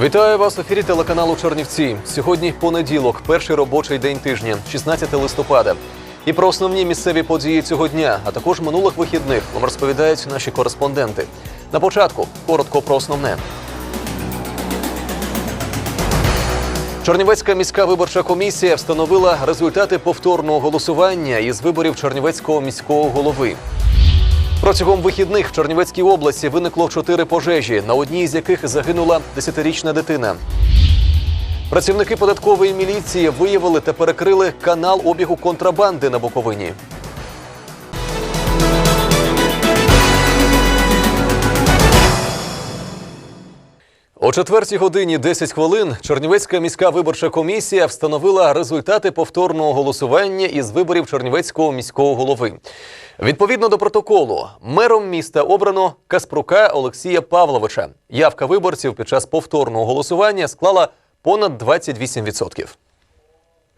Вітаю вас в ефірі телеканалу Чернівці. Сьогодні понеділок, перший робочий день тижня, 16 листопада. І про основні місцеві події цього дня, а також минулих вихідних вам розповідають наші кореспонденти. На початку коротко про основне. Чернівецька міська виборча комісія встановила результати повторного голосування із виборів Чернівецького міського голови. Протягом вихідних в Чернівецькій області виникло чотири пожежі, на одній з яких загинула десятирічна дитина. Працівники податкової міліції виявили та перекрили канал обігу контрабанди на Буковині. О четвертій годині 10 хвилин Чернівецька міська виборча комісія встановила результати повторного голосування із виборів Чернівецького міського голови. Відповідно до протоколу, мером міста обрано Каспрука Олексія Павловича. Явка виборців під час повторного голосування склала понад 28%.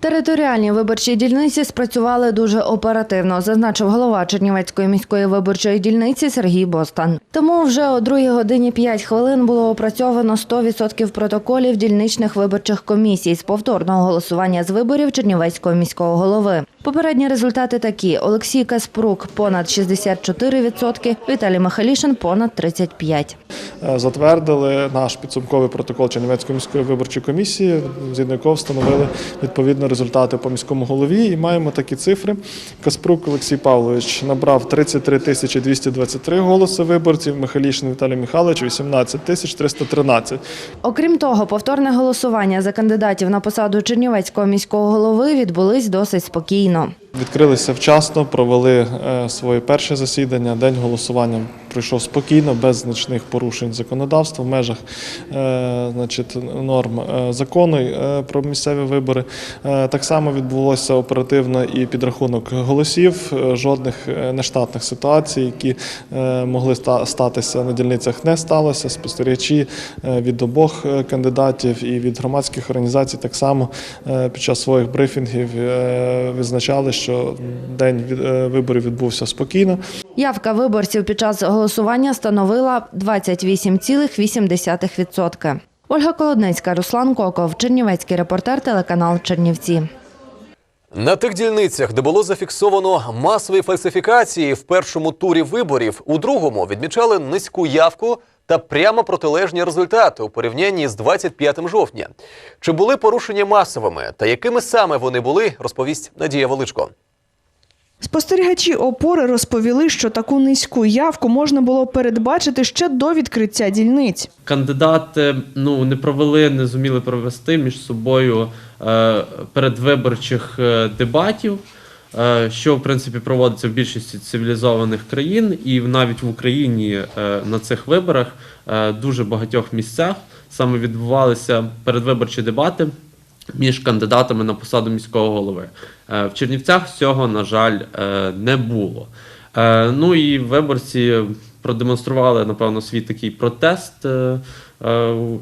Територіальні виборчі дільниці спрацювали дуже оперативно, зазначив голова Чернівецької міської виборчої дільниці Сергій Бостан. Тому вже о 2 годині 5 хвилин було опрацьовано 100% протоколів дільничних виборчих комісій з повторного голосування з виборів Чернівецького міського голови. Попередні результати такі: Олексій Каспрук понад 64%, Віталій Михайлішин понад 35%. Е, затвердили наш підсумковий протокол Чернівецької міської виборчої комісії, згідно якого встановили відповідно результати по міському голові. І маємо такі цифри. Каспрук Олексій Павлович набрав 33 тисячі 223 голоси виборців, Михайлішин Віталій Михайлович 18 тисяч 313. Окрім того, повторне голосування за кандидатів на посаду Чернівецького міського голови відбулись досить спокійно. Відкрилися вчасно, провели е, своє перше засідання. День голосування пройшов спокійно, без значних порушень законодавства в межах е, значить, норм е, закону е, про місцеві вибори. Так само відбулося оперативно і підрахунок голосів. Жодних нештатних ситуацій, які могли статися на дільницях, не сталося. Спостерігачі від обох кандидатів і від громадських організацій так само під час своїх брифінгів відзначали, що день виборів відбувся спокійно. Явка виборців під час голосування становила 28,8%. Ольга Колодницька, Руслан Коков, Чернівецький репортер, телеканал Чернівці. На тих дільницях, де було зафіксовано масові фальсифікації в першому турі виборів, у другому відмічали низьку явку та прямо протилежні результати у порівнянні з 25 жовтня. Чи були порушення масовими та якими саме вони були, розповість Надія Величко. Спостерігачі опори розповіли, що таку низьку явку можна було передбачити ще до відкриття дільниць. Кандидати ну не провели, не зуміли провести між собою е, передвиборчих е, дебатів, е, що в принципі проводиться в більшості цивілізованих країн, і навіть в Україні на цих виборах дуже багатьох місцях саме відбувалися передвиборчі дебати між кандидатами на посаду міського голови. Е, В Чернівцях цього, на жаль, е, не було. Е, Ну і виборці продемонстрували, напевно, свій такий протест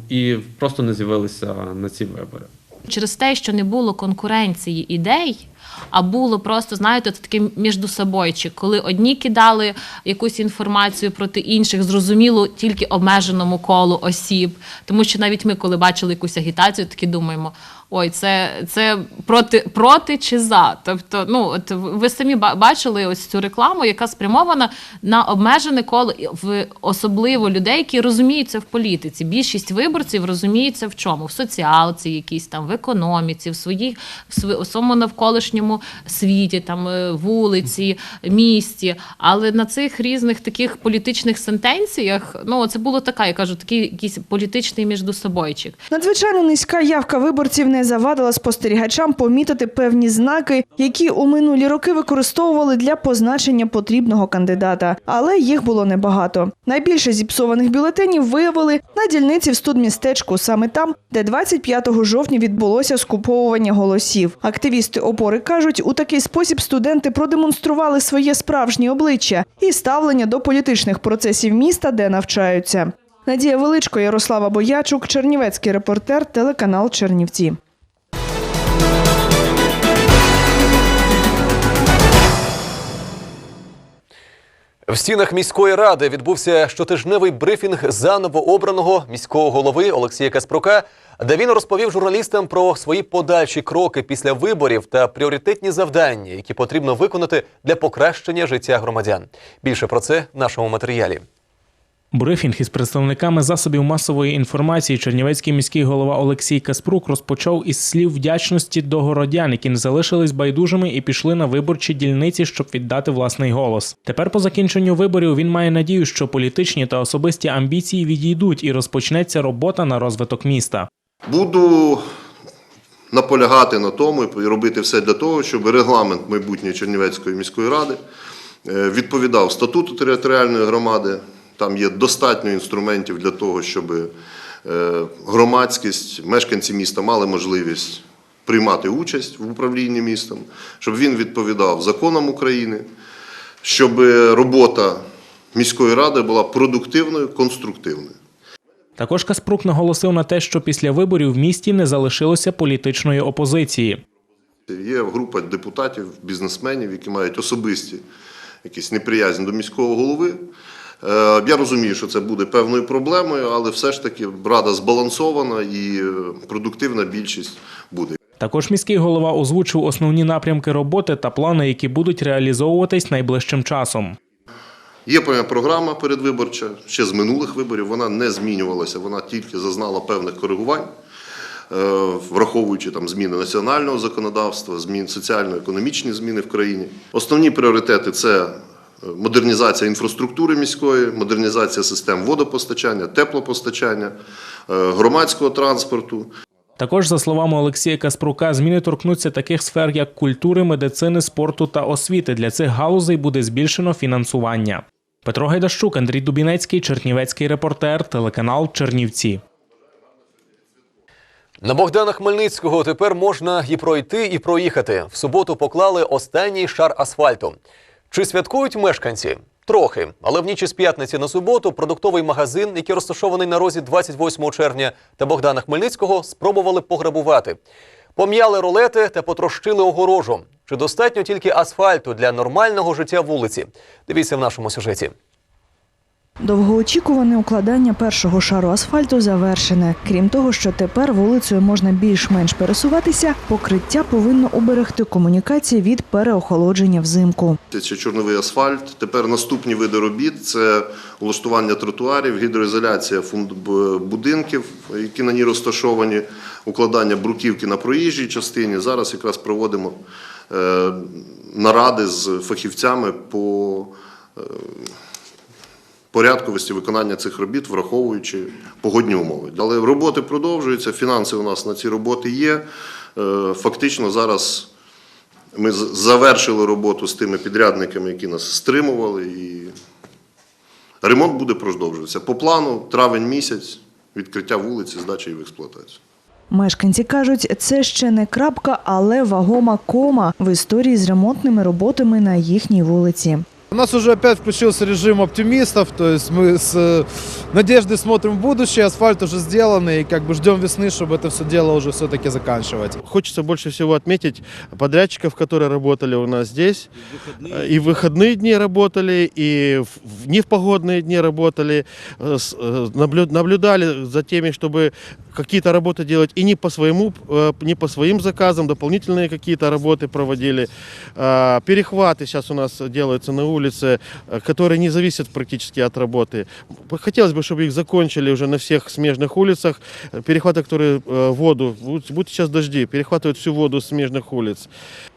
і просто не з'явилися на ці вибори. через те, що не було конкуренції ідей, а було просто, знаєте, це таке міждусобойчик, коли одні кидали якусь інформацію проти інших, зрозуміло, тільки обмеженому колу осіб. Тому що навіть ми, коли бачили якусь агітацію, такі думаємо. Ой, це, це проти, проти чи за. Тобто, ну от ви самі ба- бачили ось цю рекламу, яка спрямована на обмежене коло в особливо людей, які розуміються в політиці. Більшість виборців розуміються в чому? В соціалці, якісь там, в економіці, в своїх в своєму навколишньому світі, там е, вулиці, місті. Але на цих різних таких політичних сентенціях, ну це було така, я кажу, такий якийсь політичний міждусобойчик. Надзвичайно низька явка виборців не завадила спостерігачам помітити певні знаки, які у минулі роки використовували для позначення потрібного кандидата, але їх було небагато. Найбільше зіпсованих бюлетенів виявили на дільниці в студмістечку, саме там, де 25 жовтня відбулося скуповування голосів. Активісти опори кажуть, у такий спосіб студенти продемонстрували своє справжнє обличчя і ставлення до політичних процесів міста, де навчаються. Надія Величко, Ярослава Боячук, Чернівецький репортер, телеканал Чернівці. В стінах міської ради відбувся щотижневий брифінг заново обраного міського голови Олексія Каспрука, де він розповів журналістам про свої подальші кроки після виборів та пріоритетні завдання, які потрібно виконати для покращення життя громадян. Більше про це в нашому матеріалі. Брифінг із представниками засобів масової інформації Чернівецький міський голова Олексій Каспрук розпочав із слів вдячності до городян, які не залишились байдужими і пішли на виборчі дільниці, щоб віддати власний голос. Тепер, по закінченню виборів, він має надію, що політичні та особисті амбіції відійдуть і розпочнеться робота на розвиток міста. Буду наполягати на тому і робити все для того, щоб регламент майбутньої Чернівецької міської ради е, відповідав статуту територіальної громади. Там є достатньо інструментів для того, щоб е, громадськість, мешканці міста мали можливість приймати участь в управлінні містом, щоб він відповідав законам України, щоб робота міської ради була продуктивною, конструктивною. Також Каспрук наголосив на те, що після виборів в місті не залишилося політичної опозиції. Є група депутатів, бізнесменів, які мають особисті якісь неприязнь до міського голови. Е, Я розумію, що це буде певною проблемою, але все ж таки рада збалансована і е, продуктивна більшість буде. Також міський голова озвучив основні напрямки роботи та плани, які будуть реалізовуватись найближчим часом. Є певна програма передвиборча ще з минулих виборів. Вона не змінювалася, вона тільки зазнала певних коригувань, е, враховуючи там зміни національного законодавства, змін соціально-економічні зміни в країні. Основні пріоритети це модернізація інфраструктури міської, модернізація систем водопостачання, теплопостачання, е, громадського транспорту. Також, за словами Олексія Каспрука, зміни торкнуться таких сфер, як культури, медицини, спорту та освіти. Для цих галузей буде збільшено фінансування. Петро Гайдащук, Андрій Дубінецький, Чернівецький репортер, телеканал Чернівці. На Богдана Хмельницького тепер можна і пройти, і проїхати. В суботу поклали останній шар асфальту. Чи святкують мешканці? Трохи, але в ніч із п'ятниці на суботу продуктовий магазин, який розташований на розі 28 червня та Богдана Хмельницького, спробували пограбувати. Пом'яли рулети та потрощили огорожу. Чи достатньо тільки асфальту для нормального життя вулиці? Дивіться в нашому сюжеті. Довгоочікуване укладання першого шару асфальту завершене. Крім того, що тепер вулицею можна більш-менш пересуватися, покриття повинно уберегти комунікації від переохолодження взимку. Це чорновий асфальт. Тепер наступні види робіт це влаштування тротуарів, гідроізоляція будинків, які на ній розташовані, укладання бруківки на проїжджій частині. Зараз якраз проводимо е, наради з фахівцями по е, порядковості виконання цих робіт, враховуючи погодні умови. Але роботи продовжуються, фінанси у нас на ці роботи є. Е, Фактично зараз ми завершили роботу з тими підрядниками, які нас стримували, і ремонт буде продовжуватися. По плану травень місяць відкриття вулиці, здача її в експлуатацію. Мешканці кажуть, це ще не крапка, але вагома кома в історії з ремонтними роботами на їхній вулиці. У нас уже опять включился режим оптимистов, то есть мы с э, надеждой смотрим в будущее, асфальт уже сделанный, и как бы ждем весны, чтобы это все дело уже все-таки заканчивать. Хочется больше всего отметить подрядчиков, которые работали у нас здесь. И в выходные дни работали, и в в непогодные дни работали. Э, э, наблю- Наблюдали за теми, чтобы какие-то работы делать и не по, своему, не по своим заказам, дополнительные какие-то работы проводили. А, Перехваты сейчас у нас делаются на улице, э, которые не зависят практически от работы. Хотелось бы, чтобы их закончили уже на всех смежных улицах. Э, Перехваты, которые э, воду, будут будут сейчас дожди, перехватывают всю воду с смежных улиц.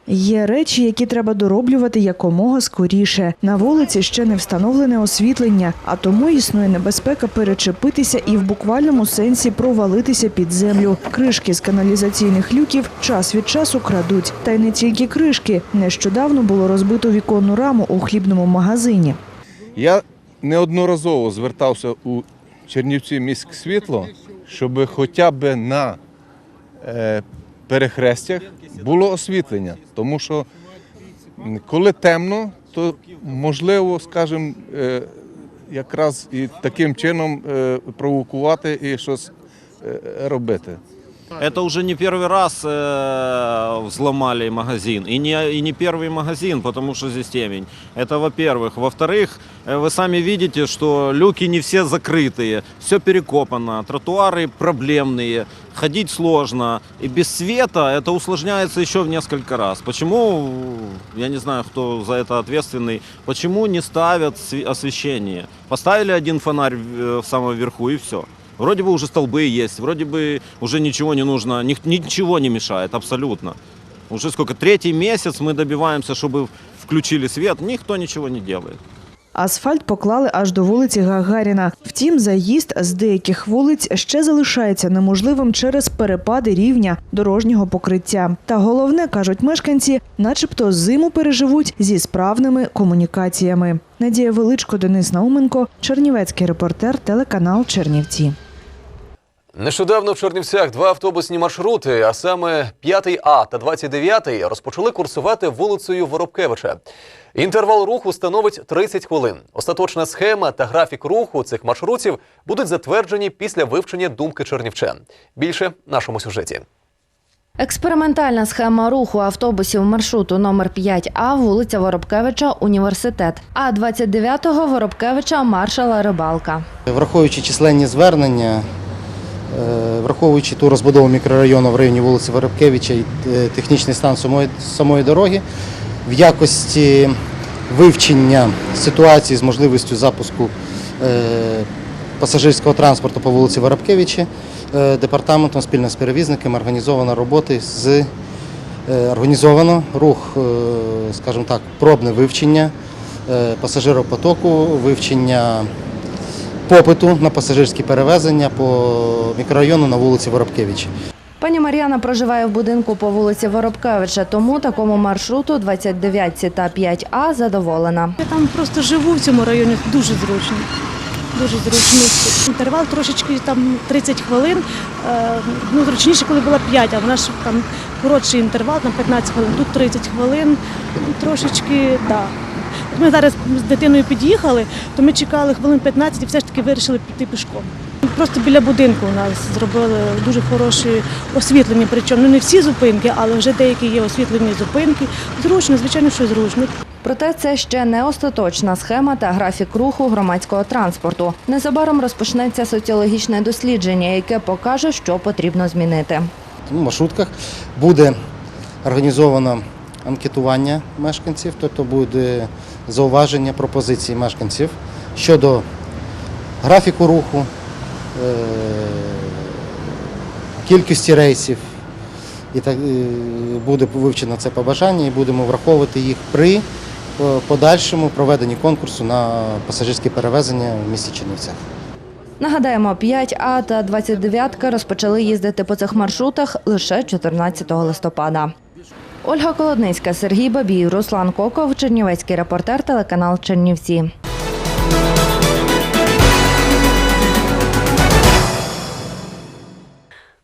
Є речі, які треба дороблювати якомога скоріше. На вулиці ще не встановлене освітлення, а тому існує небезпека перечепитися і в буквальному сенсі провалитися під землю. Кришки з каналізаційних люків час від часу крадуть. Та й не тільки кришки. Нещодавно було розбито віконну раму у хлібному магазині. Я неодноразово звертався у Чернівці міськ світло, щоб хоча б на е, перехрестях було освітлення. Тому що коли темно, то можливо, скажімо, е, якраз і таким чином е, провокувати і щось е, робити. Это уже не первый раз э, взломали магазин. И не, и не первый магазин, потому что здесь темень. Это во-первых. Во-вторых, э, вы сами видите, что люки не все закрытые. Все перекопано. Тротуары проблемные. Ходить сложно. И без света это усложняется еще в несколько раз. Почему, я не знаю, кто за это ответственный, почему не ставят сви- освещение? Поставили один фонарь в, в самом верху и все. Вроде бы уже столбы есть, вроде бы уже ничего не нужно, ни- ничего не мешает абсолютно. Уже сколько, третий месяц мы добиваемся, чтобы включили свет, никто ничего не делает. Асфальт поклали аж до вулиці Гагаріна. Втім, заїзд з деяких вулиць ще залишається неможливим через перепади рівня дорожнього покриття. Та головне, кажуть мешканці, начебто зиму переживуть зі справними комунікаціями. Надія Величко, Денис Науменко, Чернівецький репортер, телеканал Чернівці. Нещодавно в Чернівцях два автобусні маршрути, а саме 5 А та 29 розпочали курсувати вулицею Воробкевича. Інтервал руху становить 30 хвилин. Остаточна схема та графік руху цих маршрутів будуть затверджені після вивчення думки чернівчан. Більше в нашому сюжеті. Експериментальна схема руху автобусів маршруту номер 5А вулиця Воробкевича Університет, а 29-го Воробкевича маршала Рибалка. Враховуючи численні звернення, враховуючи ту розбудову мікрорайону в районі вулиці Воробкевича і е, технічний стан самої, самої дороги, в якості вивчення ситуації з можливістю запуску е, пасажирського транспорту по вулиці Воробкевича, е, департаментом спільно з перевізниками організовано роботи з е, організовано рух, е, скажімо так, пробне вивчення е, пасажиропотоку, вивчення попиту на пасажирські перевезення по мікрорайону на вулиці Воробкевича. Пані Мар'яна проживає в будинку по вулиці Воробкевича, тому такому маршруту 29 та 5А задоволена. Я там просто живу в цьому районі, дуже зручно. Дуже зручно. Інтервал трошечки там 30 хвилин. Е, Ну, зручніше, коли було 5, а в нас там коротший інтервал, там 15 хвилин, тут 30 хвилин. Ну, Трошечки, так. Да. Ми зараз з дитиною під'їхали, то ми чекали хвилин 15 і все ж таки вирішили піти пішком. Просто біля будинку у нас зробили дуже хороше освітлення. Причому ну, не всі зупинки, але вже деякі є освітлені зупинки. Зручно, звичайно, що зручно. Проте це ще не остаточна схема та графік руху громадського транспорту. Незабаром розпочнеться соціологічне дослідження, яке покаже, що потрібно змінити. В маршрутках буде організовано анкетування мешканців, тобто буде зауваження пропозиції мешканців щодо графіку руху, е, кількості рейсів. І так е, буде вивчено це побажання і будемо враховувати їх при е, подальшому проведенні конкурсу на пасажирські перевезення в місті Чернівцях. Нагадаємо, 5А та 29 розпочали їздити по цих маршрутах лише 14 листопада. Ольга Колодницька, Сергій Бабій, Руслан Коков, Чернівецький репортер, телеканал Чернівці.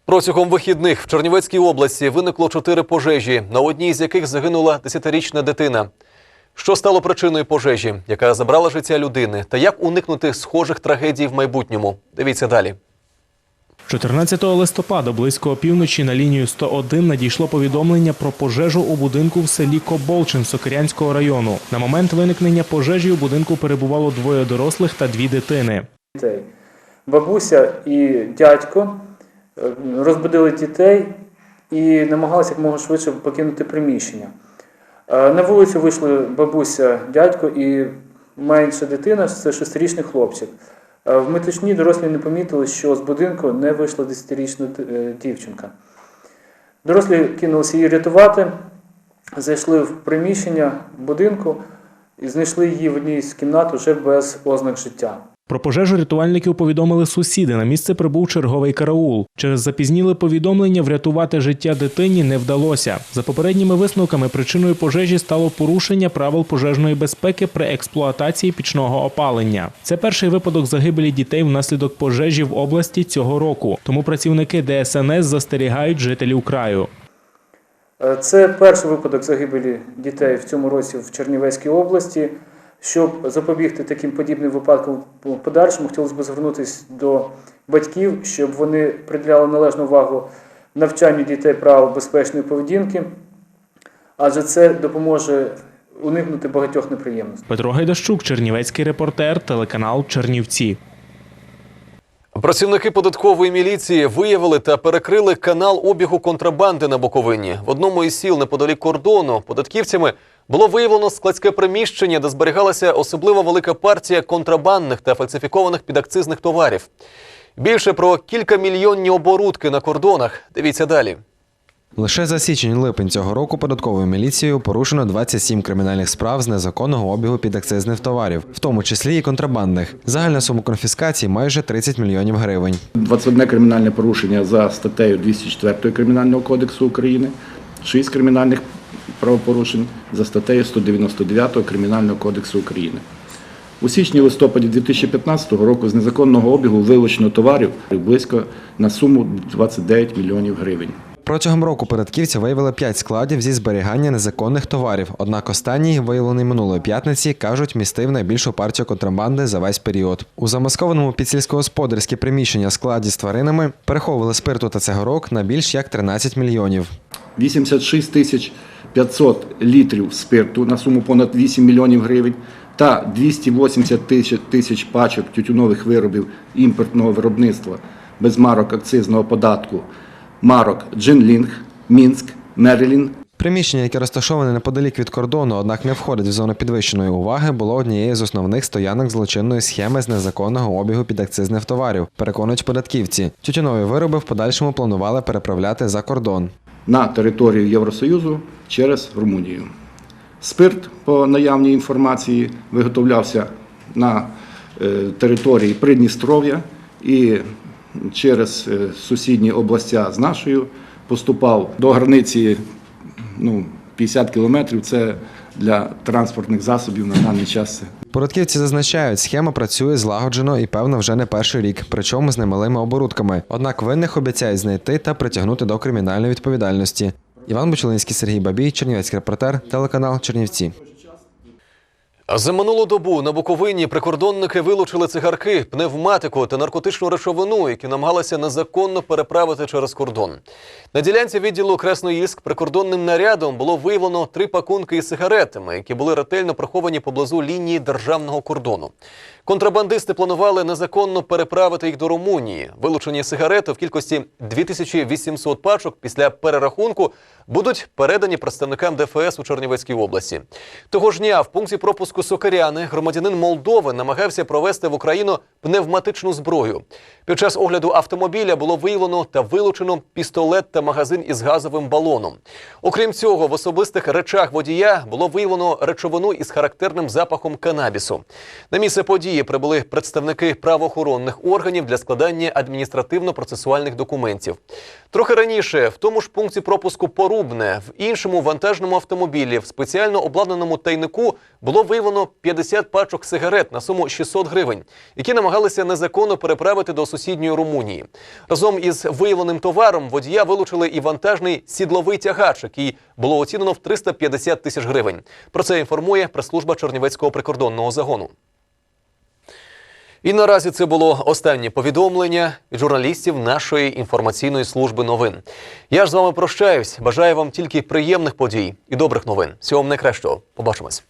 Протягом вихідних в Чернівецькій області виникло чотири пожежі, на одній з яких загинула десятирічна дитина. Що стало причиною пожежі, яка забрала життя людини, та як уникнути схожих трагедій в майбутньому? Дивіться далі. 14 листопада близько опівночі на лінію 101 надійшло повідомлення про пожежу у будинку в селі Коболчин Сокирянського району. На момент виникнення пожежі у будинку перебувало двоє дорослих та дві дитини. Бабуся і дядько е, розбудили дітей і намагалися як можна швидше покинути приміщення. Е, На вулицю вийшли бабуся, дядько і менша дитина, це шестирічний хлопчик. Е, В метушні дорослі не помітили, що з будинку не вийшла 10-річна дівчинка. Дорослі кинулися її рятувати, зайшли в приміщення будинку і знайшли її в одній з кімнат уже без ознак життя. Про пожежу рятувальників повідомили сусіди. На місце прибув черговий караул. Через запізніле повідомлення врятувати життя дитині не вдалося. За попередніми висновками, причиною пожежі стало порушення правил пожежної безпеки при експлуатації пічного опалення. Це перший випадок загибелі дітей внаслідок пожежі в області цього року. Тому працівники ДСНС застерігають жителів краю. Е, Це перший випадок загибелі дітей в цьому році в Чернівецькій області. Щоб запобігти таким подібним випадкам в подальшому, хотілося б звернутися до батьків, щоб вони приділяли належну увагу навчанню дітей правил безпечної поведінки, адже це допоможе уникнути багатьох неприємностей. Петро Гайдащук, Чернівецький репортер, телеканал Чернівці. Працівники податкової міліції виявили та перекрили канал обігу контрабанди на Буковині. В одному із сіл неподалік кордону податківцями було виявлено складське приміщення, де зберігалася особливо велика партія контрабандних та фальсифікованих підакцизних товарів. Більше про кілька мільйонні оборудки на кордонах. Дивіться далі. Лише за січень-липень цього року податковою міліцією порушено 27 кримінальних справ з незаконного обігу підакцизних товарів, в тому числі і контрабандних. Загальна сума конфіскації майже 30 мільйонів гривень. 21 кримінальне порушення за статтею 204 Кримінального кодексу України, 6 кримінальних правопорушень за статтею 199 Кримінального кодексу України. У січні-листопаді 2015 року з незаконного обігу вилучено товарів близько на суму 29 мільйонів гривень. Протягом року податківці виявили 5 складів зі зберігання незаконних товарів. Однак останній, виявлений минулої п'ятниці, кажуть, містив найбільшу партію контрабанди за весь період. У замаскованому під сільськогосподарське приміщення складі з тваринами переховували спирту та цигарок на більш як 13 мільйонів. 86 тисяч 500 літрів спирту на суму понад 8 мільйонів гривень та 280 тисяч- пачок тютюнових виробів імпортного виробництва без марок акцизного податку марок Джинлінг, Мінськ, Мерилін Приміщення, яке розташоване неподалік від кордону, однак не входить в зону підвищеної уваги, було однією з основних стоянок злочинної схеми з незаконного обігу підакцизних товарів, переконують податківці. Тютюнові вироби в подальшому планували переправляти за кордон. На територію Євросоюзу через Румунію. Спирт, по наявній інформації, виготовлявся на е, території Придністров'я і через е, сусідні області з нашою поступав до границі ну, 50 кілометрів. Це для транспортних засобів на даний час. породківці зазначають, схема працює злагоджено і певно вже не перший рік, причому з немалими оборудками. Однак винних обіцяють знайти та притягнути до кримінальної відповідальності. Іван Бучелинський, Сергій Бабій, Чернівецький репортер, телеканал Чернівці. За минулу добу на Буковині прикордонники вилучили цигарки, пневматику та наркотичну речовину, які намагалися незаконно переправити через кордон. На ділянці відділу Красноїльськ прикордонним нарядом було виявлено три пакунки із сигаретами, які були ретельно приховані поблизу лінії державного кордону. Контрабандисти планували незаконно переправити їх до Румунії. Вилучені сигарети в кількості 2800 пачок після перерахунку будуть передані представникам ДФС у Чернівецькій області. Того ж дня в пункті пропуску Сокиряни громадянин Молдови намагався провести в Україну пневматичну зброю. Під час огляду автомобіля було виявлено та вилучено пістолет та магазин із газовим балоном. Окрім цього, в особистих речах водія було виявлено речовину із характерним запахом канабісу. На місце події прибули представники правоохоронних органів для складання адміністративно-процесуальних документів. Трохи раніше в тому ж пункті пропуску Порубне в іншому вантажному автомобілі в спеціально обладнаному тайнику було виявлено 50 пачок сигарет на суму 600 гривень, які намагалися незаконно переправити до сусідньої Румунії. Разом із виявленим товаром водія вилучили і вантажний сідловий тягач, який було оцінено в 350 тисяч гривень. Про це інформує прес-служба Чернівецького прикордонного загону. І наразі це було останнє повідомлення журналістів нашої інформаційної служби новин. Я ж з вами прощаюсь. Бажаю вам тільки приємних подій і добрих новин. Всього вам найкращого. Побачимось.